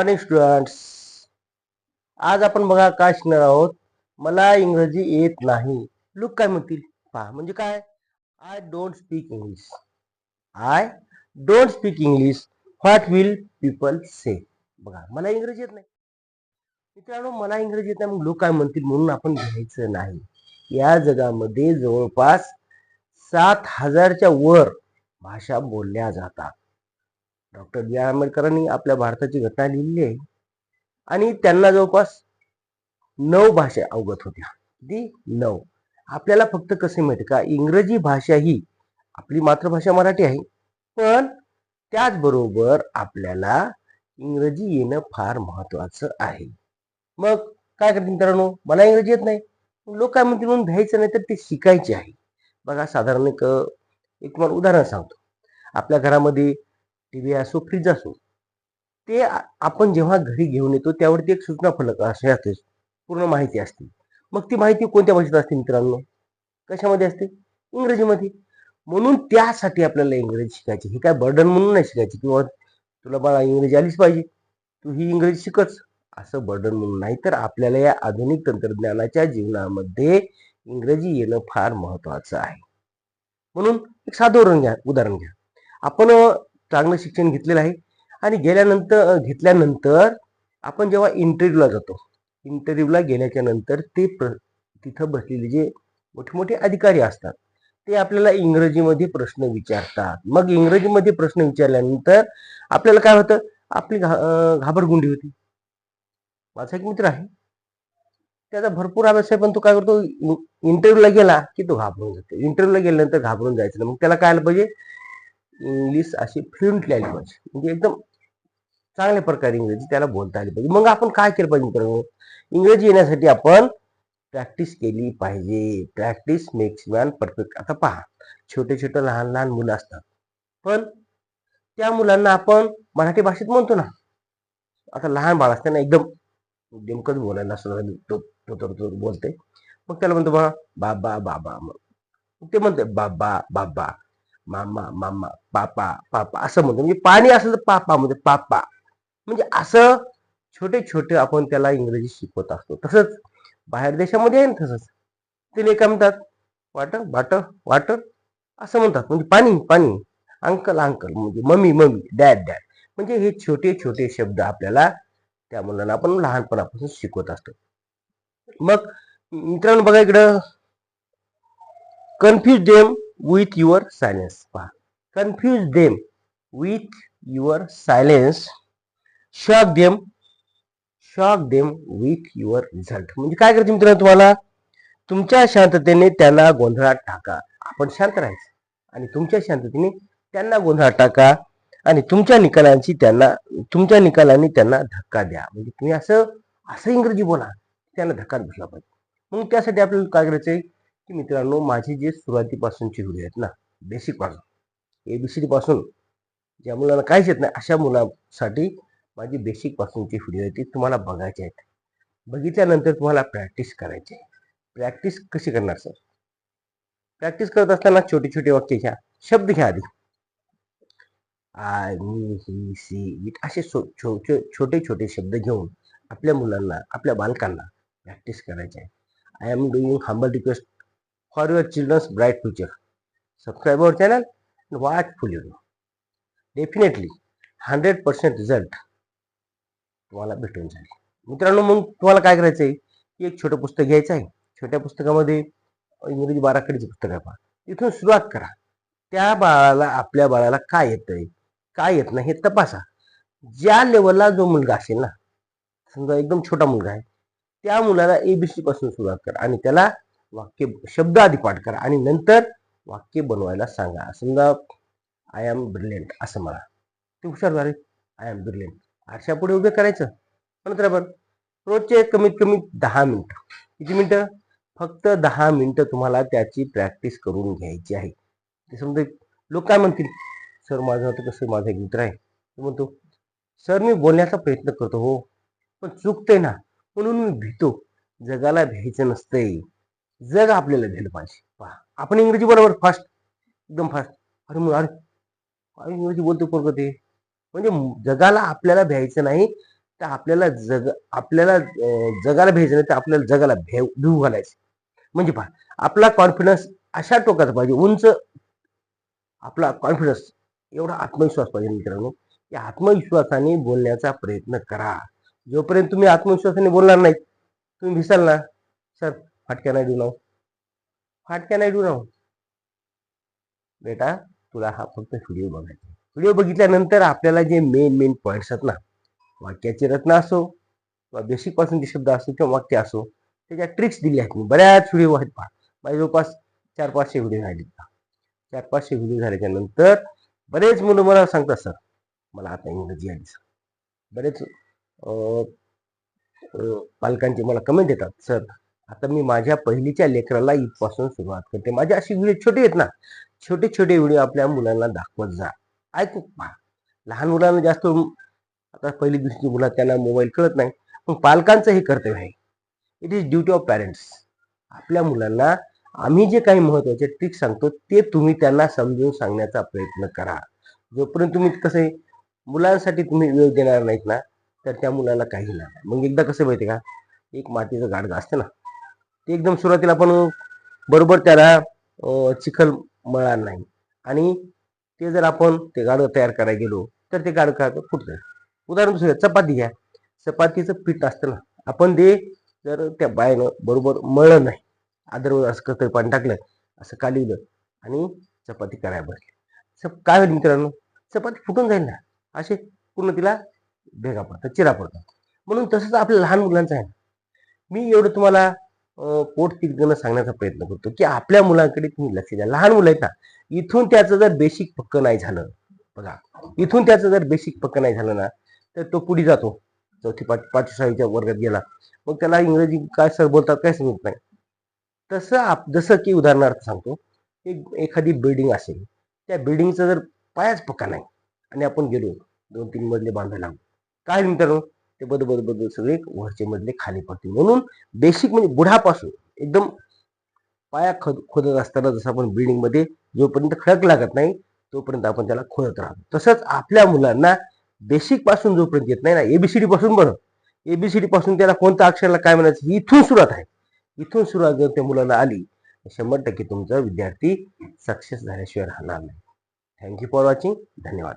Morning students आज आपण बघा काय शिकणार आहोत. मला इंग्रजी येत नाही. लोक काय म्हणतील? पहा म्हणजे काय? I don't speak English I don't speak English what will people say बघा मला इंग्रजी येत नाही. मित्रांनो मला इंग्रजी येत नाही मग लोक काय म्हणतील? म्हणून आपण घ्यायचं नाही. या जगामध्ये जवळपास सात हजारच्या वर भाषा बोलल्या जातात. डॉक्टर बी आर आंबेडकरांनी आपल्या भारताची घटना लिहिली आहे. आणि त्यांना जवळपास नऊ भाषा अवगत होत्या. ती नऊ. आपल्याला फक्त कसे माहिती का? इंग्रजी भाषा ही आपली मातृभाषा मराठी आहे. पण त्याचबरोबर आपल्याला इंग्रजी येणं फार महत्वाचं आहे. मग काय करते मित्रांनो? मला इंग्रजी येत नाही. लोक काय म्हणतील? म्हणून भ्यायचं नाही तर ते शिकायचे आहे. बघा साधारण एक एक तुम्हाला उदाहरण सांगतो. आपल्या घरामध्ये टी व्ही असो फ्रीज असो ते आपण जेव्हा घरी घेऊन येतो त्यावरती एक सूचना फलक असे असते पूर्ण माहिती असते. मग ती माहिती कोणत्या भाषेत असते मित्रांनो? कशामध्ये असते? इंग्रजीमध्ये. म्हणून त्यासाठी आपल्याला इंग्रजी शिकायची. हे काय बर्डन म्हणून नाही शिकायची किंवा तुला मला इंग्रजी आलीच पाहिजे. तू ही इंग्रजी शिकच. असं बर्डन म्हणून नाही तर आपल्याला या आधुनिक तंत्रज्ञानाच्या जीवनामध्ये इंग्रजी येणं फार महत्वाचं आहे. म्हणून एक साधं उदाहरण घ्या उदाहरण घ्या. आपण चांगलं शिक्षण घेतलेलं आहे. आणि गेल्यानंतर घेतल्यानंतर आपण जेव्हा इंटरव्ह्यूला जातो इंटरव्ह्यूला गेल्याच्यानंतर ते प्र तिथं बसलेले जे मोठे मोठे अधिकारी असतात ते आपल्याला इंग्रजीमध्ये प्रश्न विचारतात. मग इंग्रजीमध्ये प्रश्न विचारल्यानंतर आपल्याला काय होतं? आपली घा घाबरगुंडी होती. माझा एक मित्र आहे. त्याचा भरपूर अभ्यास आहे पण तो काय करतो? इंटरव्ह्यूला गेला की तो घाबरून जातो. इंटरव्ह्यूला गेल्यानंतर घाबरून जायचं मग त्याला काय आलं पाहिजे इंग्लिश अशी फ्लुएंटली आली पाहिजे म्हणजे एकदम चांगल्या प्रकारे इंग्रजी त्याला बोलता आली पाहिजे. मग आपण काय केलं पाहिजे मित्रांनो? इंग्रजी येण्यासाठी आपण प्रॅक्टिस केली पाहिजे. प्रॅक्टिस मेक्स मॅन परफेक्ट आता पहा छोटे छोटे लहान लहान मुलं असतात. पण त्या मुलांना आपण मराठी भाषेत म्हणतो ना आता लहान बाळ असताना एकदम नेमकंच बोलायला असं तो तो तो तो बोलते मग त्याला म्हणतो बा बाबा बाबा मग. ते म्हणते बाबा बाबा. मामा मामा पापा पापा असं म्हणतो. म्हणजे पाणी असलं तर पापा म्हणजे पापा. म्हणजे असं छोटे छोटे आपण त्याला इंग्रजी शिकवत असतो. तसंच बाहेर देशामध्ये आहे ना तसंच. ते काय म्हणतात वाट वाट वाट. असं म्हणतात. म्हणजे पाणी पाणी. Uncle uncle. म्हणजे मम्मी मम्मी डॅड डॅड. म्हणजे हे छोटे छोटे शब्द आपल्याला त्या मुलांना आपण लहानपणापासून शिकवत असतो. मग मित्रांनो बघा इकडं. Confuse them. With your silence पहा. Confuse them with your silence shock them shock them with your result म्हणजे काय करायचं मित्रांनो तुम्हाला? तुमच्या शांततेने त्यांना गोंधळात टाका. आपण शांत राहायचं. आणि तुमच्या शांततेने त्यांना गोंधळात टाका. आणि तुमच्या निकालांची त्यांना तुमच्या निकालांनी त्यांना धक्का द्या. म्हणजे तुम्ही असं असं इंग्रजी बोला त्यांना धक्का बसला पाहिजे. मग त्यासाठी आपल्याला काय करायचंय? की मित्रांनो माझे जे सुरुवातीपासूनचे व्हिडिओ आहेत ना बेसिकपासून ए बी सी पासून ज्या मुलांना काहीच येत नाही अशा मुलांसाठी माझी बेसिक पासूनची व्हिडिओ आहे ती तुम्हाला बघायची आहेत. बघितल्यानंतर तुम्हाला प्रॅक्टिस करायची आहे. प्रॅक्टिस कशी करणार सर प्रॅक्टिस करत असताना छोटे छोटे वाक्य घ्या शब्द घ्या आधी. I me he she it असे सो छो- छो- छोटे छोटे शब्द घेऊन आपल्या मुलांना आपल्या बालकांना प्रॅक्टिस करायचे आहे. I am doing humble request for your children's bright future. Subscribe our channel watch full you definitely hundred percent result तुम्हाला भेटून जाईल. मित्रांनो मग तुम्हाला काय करायचं आहे की एक छोटं पुस्तक घ्यायचं आहे. छोट्या पुस्तकामध्ये इंग्रजी बाराखडीचे पुस्तक आहे पहा इथून सुरुवात करा. त्या बाळाला आपल्या बाळाला काय येतंय? काय येत नाही हे तपासा. ज्या लेवलला जो मुलगा असेल ना समजा एकदम छोटा मुलगा आहे त्या मुलाला एबीसी पासून सुरुवात करा आणि त्याला वाक्य शब्द आधी पाठ करा आणि नंतर वाक्य बनवायला सांगा. समजा आय एम ब्रिलियंट असं म्हणा. ते हुशार झाले. आय एम ब्रिलियंट आरशा पुढे उभे करायचं. नंतर आपण रोजचे कमीत कमी दहा मिनिटं. किती मिनिटं? फक्त दहा मिनिटं तुम्हाला त्याची प्रॅक्टिस करून घ्यायची आहे. ते समजा लोक काय म्हणतील? सर माझं आता कसं माझा एक मित्र आहे. तो म्हणतो सर मी बोलण्याचा प्रयत्न करतो हो पण चुकतंय ना म्हणून मी भीतो. जगाला भ्यायचं नसतंय. जग आपल्याला भेल पाहिजे. पहा आपण इंग्रजी बरोबर फास्ट एकदम फास्ट अरे मग अरे काय इंग्रजी बोलतो पोरग ते? म्हणजे जगाला आपल्याला भ्यायचं नाही तर आपल्याला जग आपल्याला जगाला भेटायचं नाही तर आपल्याला जगाला भेव भिवू घालायचं. म्हणजे पहा आपला कॉन्फिडन्स अशा टोकाचा पाहिजे उंच आपला कॉन्फिडन्स एवढा आत्मविश्वास पाहिजे मित्रांनो या आत्मविश्वासाने बोलण्याचा प्रयत्न करा. जोपर्यंत तुम्ही आत्मविश्वासाने बोलणार नाहीत तुम्ही भिसाल ना सर फाटक्या नाही देऊ ना फाटक्या नाही देऊ ना बेटा तुला हा फक्त व्हिडिओ बघायचा व्हिडिओ बघितल्यानंतर आपल्याला जे मेन मेन पॉईंट्स आहेत ना वाक्याची रचना असो किंवा बेसिक पासूनचे शब्द असो किंवा वाक्य असो त्याच्या ट्रिक्स दिल्या आहेत मी. बऱ्याच व्हिडिओ आहेत पहा. माझे जवळपास चार पाचशे व्हिडिओ झाले चार पाचशे व्हिडिओ झाल्याच्यानंतर बरेच मुलं मला सांगतात सर मला आता इंग्रजी आली सर. बरेच अं, पालकांचे मला कमेंट येतात सर आता मी माझ्या पहिलीच्या लेकराला इथपासून सुरुवात करते. माझे अशी व्हिडिओ छोटे आहेत ना छोटे छोटे व्हिडिओ आपल्या मुलांना दाखवत जा. ऐकू पहा. लहान मुलांना जास्त आता पहिली दुसरी मुलं त्यांना मोबाईल कळत नाही. पण पालकांचं हे कर्तव्य आहे. It is duty of parents आपल्या मुलांना आम्ही जे काही महत्त्वाचे ट्रिक सांगतो ते तुम्ही त्यांना समजून सांगण्याचा प्रयत्न करा. जोपर्यंत तुम्ही कसं आहे मुलांसाठी तुम्ही वेळ देणार नाहीत ना तर त्या मुलाला काही नाही. मग एकदा कसं माहिती का एक मातीचं गाडगं असतं ना एकदम सुरुवातीला आपण बरोबर त्याला चिखल मळणार नाही. आणि ते जर आपण ते गाडं तयार करायला गेलो तर ते गाडं काय होतं? फुटतं उदाहरण दुसरं चपाती घ्या. चपातीचं पीठ असतं ना आपण ते जर त्या बायानं बरोबर मळलं नाही आदरवर असं कसं पाणी टाकलं असं कालिवलं आणि चपाती करायला बसली. स- काय होईल मित्रांनो? चपाती फुटून जाईल ना असे पूर्ण तिला भेगा पडतात चिरा पडतात. म्हणून तसंच आपल्या लहान मुलांचं आहे मी एवढं तुम्हाला पोट तिरकणं सांगण्याचा प्रयत्न करतो की आपल्या मुलांकडे तुम्ही लक्ष द्या. लहान मुलं आहेत ना इथून त्याचं जर बेसिक पक्क नाही झालं बघा. इथून त्याचं जर बेसिक पक्क नाही झालं ना तर तो पुढे जातो. चौथी पाच पाचवी सहावीच्या वर्गात गेला मग त्याला इंग्रजी काय सर बोलतात काय समजत नाही. तसं आप जसं की उदाहरणार्थ सांगतो एक एखादी बिल्डिंग असेल त्या बिल्डिंगचा जर पायाच पक्का नाही आणि आपण गेलो दोन तीन मजले बांधायला काय मित्रांनो ते बद बद बद सगळे वरचे मधले खाली पडतील. म्हणून बेसिक म्हणजे बुढापासून एकदम पाया खद खोदत असताना जसं आपण बिल्डिंगमध्ये जोपर्यंत खडक लागत नाही तोपर्यंत आपण त्याला खोदत राहतो. तसंच आपल्या मुलांना बेसिकपासून जोपर्यंत येत नाही ना एबीसीडी पासून बरं. एबीसीडी पासून त्याला कोणत्या अक्षराला काय म्हणायचं ही इथून सुरुवात आहे. इथून सुरुवात जर त्या मुलाला आली तर शंभर टक्के तुमचा विद्यार्थी सक्सेस झाल्याशिवाय राहणार नाही. थँक्यू फॉर वॉचिंग धन्यवाद.